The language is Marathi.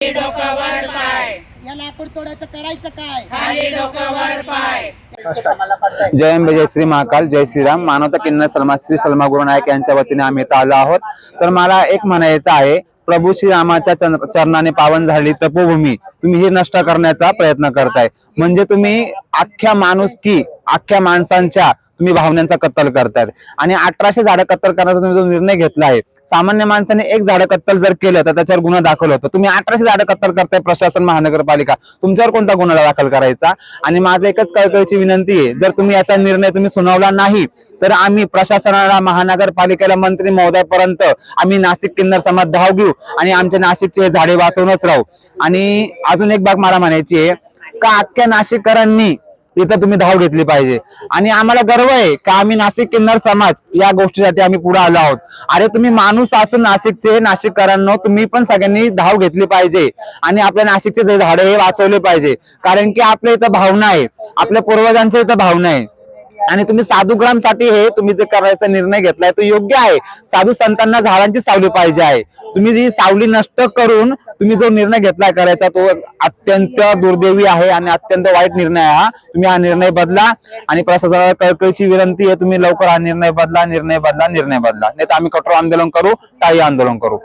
डोकावर पाय. या लाकूड तोडायचं करायचं काय? खाली डोकावर पाय. जय अंबे जय श्री महाकाल जय श्रीराम. मानवता किन्नर सलमा श्री सलमा गुरु नायक यांच्या वतीने आम्ही इथं आलो आहोत. तर मला एक म्हणायचं आहे. प्रभू श्रीरामाच्या चरणाने पावन झाली तपोभूमी तुम्ही हे नष्ट करण्याचा प्रयत्न करताय. म्हणजे तुम्ही अख्ख्या माणूस की अख्ख्या माणसांच्या तुम्ही भावनांचा कत्तल करतायत आणि अठराशे झाडं कत्तल करण्याचा तुम्ही जो निर्णय घेतला आहे सामान्य माणसाने एक झाडं कत्तल जर केलं तर त्याच्यावर गुन्हा दाखल होतो. तुम्ही अठराशे झाडं कत्तल करताय प्रशासन महानगरपालिका. तुमच्यावर कोणता गुन्हा दाखल करायचा? आणि माझं एकच कळकळीची विनंती आहे जर तुम्ही याचा निर्णय तुम्ही सुनावला नाही तर आम्ही प्रशासनाला महानगरपालिकेला मंत्री महोदयापर्यंत आम्ही नाशिक किन्नर समाज धाव घेऊ आणि आमच्या नाशिकचे हे झाडे वाचवूनच राहू. आणि अजून एक बाग मला म्हणायची आहे का अख्ख्या नाशिककरांनी इथं तुम्ही धाव घेतली पाहिजे? आणि आम्हाला गर्व आहे का आम्ही नाशिक किन्नर समाज या गोष्टीसाठी आम्ही पुढे आलो आहोत? अरे तुम्ही माणूस असून नाशिकचे नाशिककरांनो तुम्ही पण सगळ्यांनी धाव घेतली पाहिजे. आणि आपल्या नाशिकचे जे झाडे हे वाचवले पाहिजे. कारण की आपल्या इथं भावना आहे आपल्या पूर्वजांच्या इथं भावना आहे. आणि तुम्ही साधुग्रामसाठी हे तुम्ही जे करायचा निर्णय घेतलाय तो योग्य आहे. साधू संतांना झाडांची सावली पाहिजे आहे. तुम्ही जी सावली नष्ट करून तुम्ही जो निर्णय घेतलाय करायचा तो अत्यंत दुर्दैवी आहे आणि अत्यंत वाईट निर्णय हा. तुम्ही हा निर्णय बदला आणि प्रशासनाला कळकळीची विनंती आहे तुम्ही लवकर हा निर्णय बदला निर्णय बदला निर्णय बदला. नाही तर आम्ही कठोर आंदोलन करू काही आंदोलन करू.